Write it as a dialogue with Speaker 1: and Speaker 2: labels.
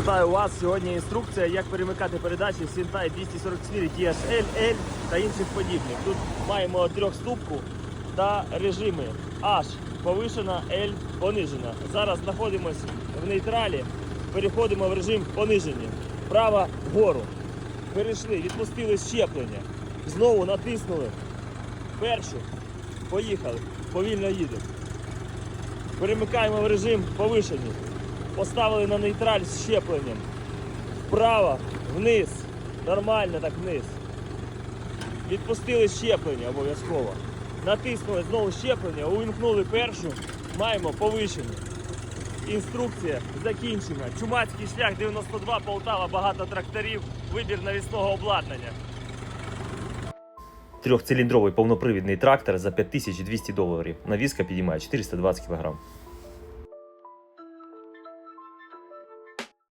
Speaker 1: вітаю вас. Сьогодні інструкція, як перемикати передачі Сінтай 244 DSL, L та інших подібних. Тут маємо трьохступку та режими H повишена, L понижена. Зараз знаходимося в нейтралі, переходимо в режим пониження. Права вгору. Перейшли, відпустили щеплення. Знову натиснули. Першу. Поїхали. Повільно їдемо. Перемикаємо в режим повишені. Поставили на нейтраль з щепленням. Вправо, вниз. Нормально так вниз. Відпустили щеплення обов'язково. Натиснули знову щеплення, увімкнули першу, маємо повишені. Інструкція закінчена. Чумацький шлях 92 Полтава, багато тракторів, вибір навісного обладнання. Трьохциліндровий повнопривідний трактор за 5200 доларів. Навіска підіймає 420 кг.